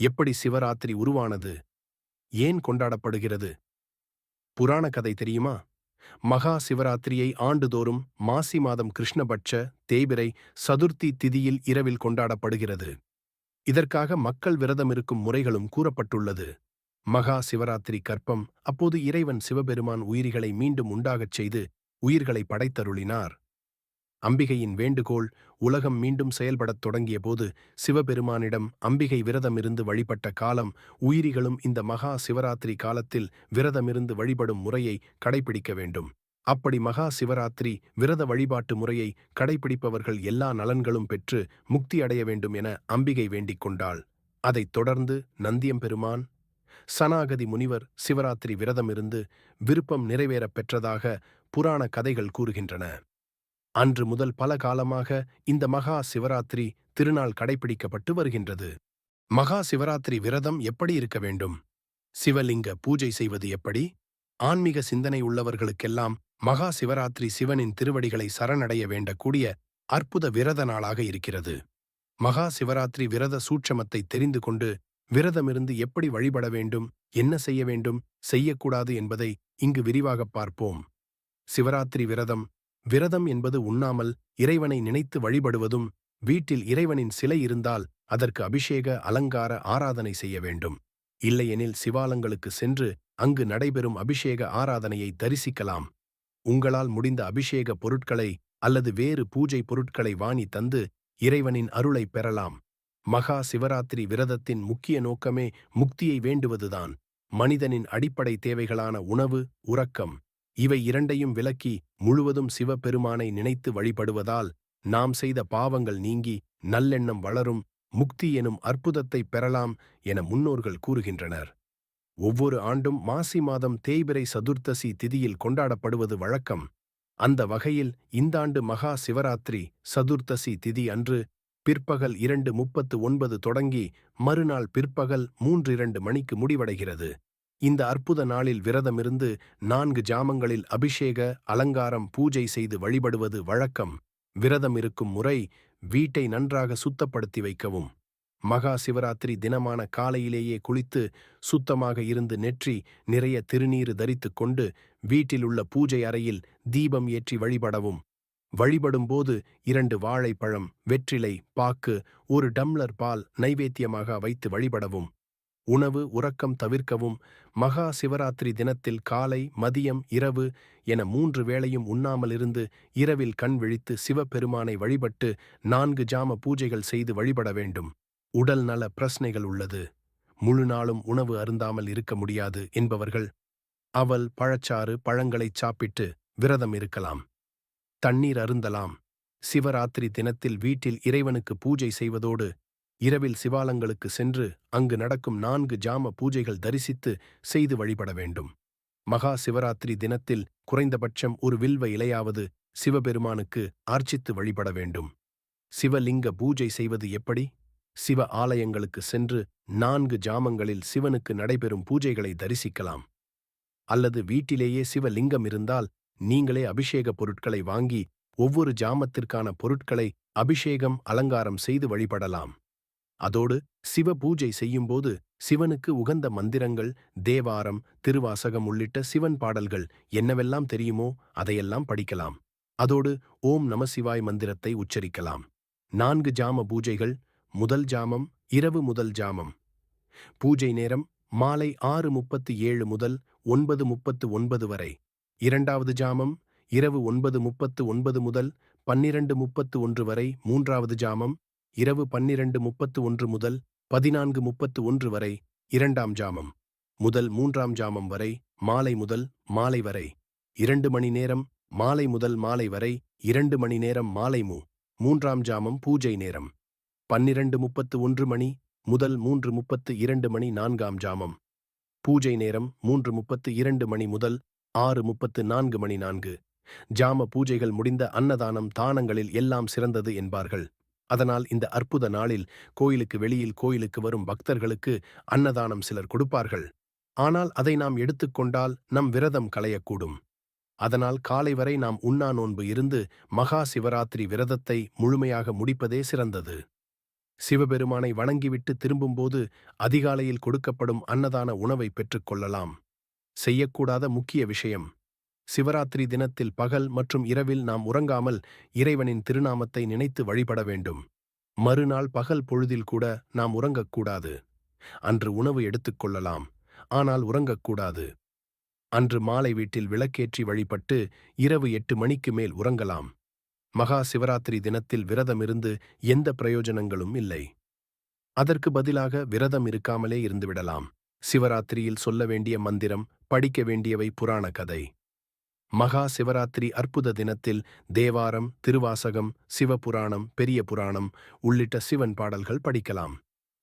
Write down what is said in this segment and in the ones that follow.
எப்படி சிவராத்திரி உருவானது? ஏன் கொண்டாடப்படுகிறது? புராண கதை தெரியுமா? மகா சிவராத்திரியை ஆண்டுதோறும் மாசி மாதம் கிருஷ்ணபட்ச தேய்பிரை சதுர்த்தி திதியில் இரவில் கொண்டாடப்படுகிறது. இதற்காக மக்கள் விரதமிருக்கும் முறைகளும் கூறப்பட்டுள்ளது. மகா சிவராத்திரி கற்பம் அப்போது இறைவன் சிவபெருமான் உயிரிகளை மீண்டும் உண்டாகச் செய்து உயிர்களை படைத்தருளினார். அம்பிகையின் வேண்டுகோள் உலகம் மீண்டும் செயல்படத் தொடங்கியபோது சிவபெருமானிடம் அம்பிகை விரதமிருந்து வழிபட்ட காலம் உயிரிகளும் இந்த மகா சிவராத்திரி காலத்தில் விரதமிருந்து வழிபடும் முறையை கடைபிடிக்க வேண்டும். அப்படி மகா சிவராத்திரி விரத வழிபாட்டு முறையை கடைபிடிப்பவர்கள் எல்லா நலன்களும் பெற்று முக்தி அடைய வேண்டும் என அம்பிகை வேண்டிக் கொண்டாள். அதைத் தொடர்ந்து நந்தியம்பெருமான் சனாகதி முனிவர் சிவராத்திரி விரதமிருந்து விருப்பம் நிறைவேறப் பெற்றதாக புராண கதைகள் கூறுகின்றன. அன்று முதல் பல காலமாக இந்த மகா சிவராத்திரி திருநாள் கடைபிடிக்கப்பட்டு வருகின்றது. மகா சிவராத்திரி விரதம் எப்படி இருக்க வேண்டும்? சிவலிங்க பூஜை செய்வது எப்படி? ஆன்மீக சிந்தனை உள்ளவர்களுக்கெல்லாம் மகா சிவராத்திரி சிவனின் திருவடிகளை சரணடைய வேண்டக்கூடிய அற்புத விரத நாளாக இருக்கிறது. மகா சிவராத்திரி விரத சூட்சமத்தை தெரிந்து கொண்டு விரதமிருந்து எப்படி வழிபட வேண்டும்? என்ன செய்ய வேண்டும்? செய்யக்கூடாது என்பதை இங்கு விரிவாகப் பார்ப்போம். சிவராத்திரி விரதம் விரதம் என்பது உண்ணாமல் இறைவனை நினைத்து வழிபடுவதும் வீட்டில் இறைவனின் சிலை இருந்தால் அதற்கு அபிஷேக அலங்கார ஆராதனை செய்ய வேண்டும். இல்லையெனில் சிவாலங்களுக்கு சென்று அங்கு நடைபெறும் அபிஷேக ஆராதனையை தரிசிக்கலாம். உங்களால் முடிந்த அபிஷேக பொருட்களை அல்லது வேறு பூஜை பொருட்களை வாணி தந்து இறைவனின் அருளை பெறலாம். மகா சிவராத்திரி விரதத்தின் முக்கிய நோக்கமே முக்தியை வேண்டுவதுதான். மனிதனின் அடிப்படை தேவைகளான உணவு உறக்கம். இவை இரண்டையும் விலக்கி முழுவதும் சிவபெருமானை நினைத்து வழிபடுவதால் நாம் செய்த பாவங்கள் நீங்கி நல்லெண்ணம் வளரும் முக்தி எனும் அற்புதத்தை பெறலாம் என முன்னோர்கள் கூறுகின்றனர். ஒவ்வொரு ஆண்டும் மாசி மாதம் தேய்பிரை சதுர்த்தசி திதியில் கொண்டாடப்படுவது வழக்கம். அந்த வகையில் இந்தாண்டு மகா சிவராத்திரி சதுர்த்தசி திதி அன்று பிற்பகல் இரண்டு முப்பத்து ஒன்பது தொடங்கி மறுநாள் பிற்பகல் மூன்று இரண்டு மணிக்கு முடிவடைகிறது. இந்த அற்புத நாளில் விரதமிருந்து நான்கு ஜாமங்களில் அபிஷேக அலங்காரம் பூஜை செய்து வழிபடுவது வழக்கம். விரதம் இருக்கும் முறை வீட்டை நன்றாக சுத்தப்படுத்தி வைக்கவும். மகா சிவராத்திரி தினமான காலையிலேயே குளித்து சுத்தமாக இருந்து நெற்றி நிறைய திருநீறு தரித்துக் கொண்டு வீட்டிலுள்ள பூஜை அறையில் தீபம் ஏற்றி வழிபடவும். வழிபடும்போது இரண்டு வாழைப்பழம் வெற்றிலை பாக்கு ஒரு டம்ளர் பால் நைவேத்தியமாக வைத்து வழிபடவும். உணவு உறக்கம் தவிர்க்கவும் மகா சிவராத்திரி தினத்தில் காலை மதியம் இரவு என மூன்று வேளையும் உண்ணாமலிருந்து இரவில் கண் விழித்து சிவபெருமானை வழிபட்டு நான்கு ஜாம பூஜைகள் செய்து வழிபட வேண்டும். உடல் நல பிரச்சனைகள் உள்ளது. முழு நாளும் உணவு அருந்தாமல் இருக்க முடியாது என்பவர்கள் அவல் பழச்சாறு பழங்களைச் சாப்பிட்டு விரதம் இருக்கலாம். தண்ணீர் அருந்தலாம். சிவராத்திரி தினத்தில் வீட்டில் இறைவனுக்கு பூஜை செய்வதோடு இரவில் சிவாலங்களுக்கு சென்று அங்கு நடக்கும் நான்கு ஜாம பூஜைகள் தரிசித்து செய்து வழிபட வேண்டும். மகா சிவராத்திரி தினத்தில் குறைந்தபட்சம் ஒரு வில்வ இலையாவது சிவபெருமானுக்கு ஆர்ச்சித்து வழிபட வேண்டும். சிவலிங்க பூஜை செய்வது எப்படி? சிவ ஆலயங்களுக்கு சென்று நான்கு ஜாமங்களில் சிவனுக்கு நடைபெறும் பூஜைகளை தரிசிக்கலாம். அல்லது வீட்டிலேயே சிவலிங்கம் இருந்தால் நீங்களே அபிஷேக பொருட்களை வாங்கி ஒவ்வொரு ஜாமத்திற்கான பொருட்களை அபிஷேகம் அலங்காரம் செய்து வழிபடலாம். அதோடு சிவ பூஜை செய்யும்போது சிவனுக்கு உகந்த மந்திரங்கள் தேவாரம் திருவாசகம் உள்ளிட்ட சிவன் பாடல்கள் என்னவெல்லாம் தெரியுமோ அதையெல்லாம் படிக்கலாம். அதோடு ஓம் நமசிவாய் மந்திரத்தை உச்சரிக்கலாம். நான்கு ஜாம பூஜைகள் முதல் ஜாமம் இரவு முதல் ஜாமம். பூஜை நேரம் மாலை ஆறு முப்பத்து ஏழு முதல் ஒன்பது முப்பத்து ஒன்பது வரை. இரண்டாவது ஜாமம் இரவு ஒன்பது முப்பத்து ஒன்பது முதல் பன்னிரண்டு முப்பத்து ஒன்று வரை. மூன்றாவது ஜாமம் இரவு பன்னிரண்டு முப்பத்து ஒன்று முதல் பதினான்கு முப்பத்து ஒன்று வரை இரண்டாம் ஜாமம் முதல் மூன்றாம் ஜாமம் வரை மாலை முதல் மாலை வரை இரண்டு மணி நேரம் மாலை முதல் மாலை வரை இரண்டு மணி நேரம் மாலை மூ மூன்றாம் ஜாமம் பூஜை நேரம் பன்னிரண்டு முப்பத்து ஒன்று மணி முதல் மூன்று முப்பத்து இரண்டு மணி நான்காம் ஜாமம் பூஜை நேரம் மூன்று முப்பத்து இரண்டு மணி முதல் ஆறு முப்பத்து நான்கு மணி நான்கு ஜாம பூஜைகள் முடிந்த அன்னதானம் தானங்களில் எல்லாம் சிறந்தது என்பார்கள். அதனால் இந்த அற்புத நாளில் கோயிலுக்கு வெளியில் கோயிலுக்கு வரும் பக்தர்களுக்கு அன்னதானம் சிலர் கொடுப்பார்கள். ஆனால் அதை நாம் எடுத்துக்கொண்டால் நம் விரதம் களையக்கூடும். அதனால் காலை வரை நாம் உண்ணா நோன்பு இருந்து மகா சிவராத்திரி விரதத்தை முழுமையாக முடிப்பதே சிறந்தது. சிவபெருமானை வணங்கிவிட்டு திரும்பும்போது அதிகாலையில் கொடுக்கப்படும் அன்னதான உணவை பெற்றுக்கொள்ளலாம் செய்யக்கூடாத முக்கிய விஷயம் சிவராத்திரி தினத்தில் பகல் மற்றும் இரவில் நாம் உறங்காமல் இறைவனின் திருநாமத்தை நினைத்து வழிபட வேண்டும். மறுநாள் பகல் பொழுதில் கூட நாம் உறங்கக்கூடாது. அன்று உணவு எடுத்துக்கொள்ளலாம் ஆனால் உறங்கக்கூடாது. அன்று மாலை வீட்டில் விளக்கேற்றி வழிபட்டு இரவு எட்டு மணிக்கு மேல் உறங்கலாம். மகா சிவராத்திரி தினத்தில் விரதமிருந்து எந்த பிரயோஜனங்களும் இல்லை. அதற்கு பதிலாக விரதம் இருக்காமலே இருந்துவிடலாம். சிவராத்திரியில் சொல்ல வேண்டிய மந்திரம் படிக்க வேண்டியவை புராண கதை. மகா சிவராத்திரி அற்புத தினத்தில் தேவாரம் திருவாசகம் சிவபுராணம் பெரிய புராணம் உள்ளிட்ட சிவன் பாடல்கள் படிக்கலாம்.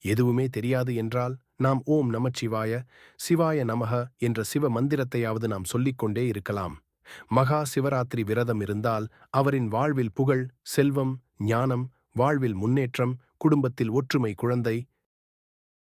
எதுவுமே தெரியாது என்றால் நாம் ஓம் நமச்சிவாய சிவாய நமக என்ற சிவ மந்திரத்தையாவது நாம் சொல்லிக்கொண்டே இருக்கலாம். மகா சிவராத்திரி விரதம் இருந்தால் அவரின் வாழ்வில் புகழ் செல்வம் ஞானம் வாழ்வில் முன்னேற்றம் குடும்பத்தில் ஒற்றுமை குழந்தை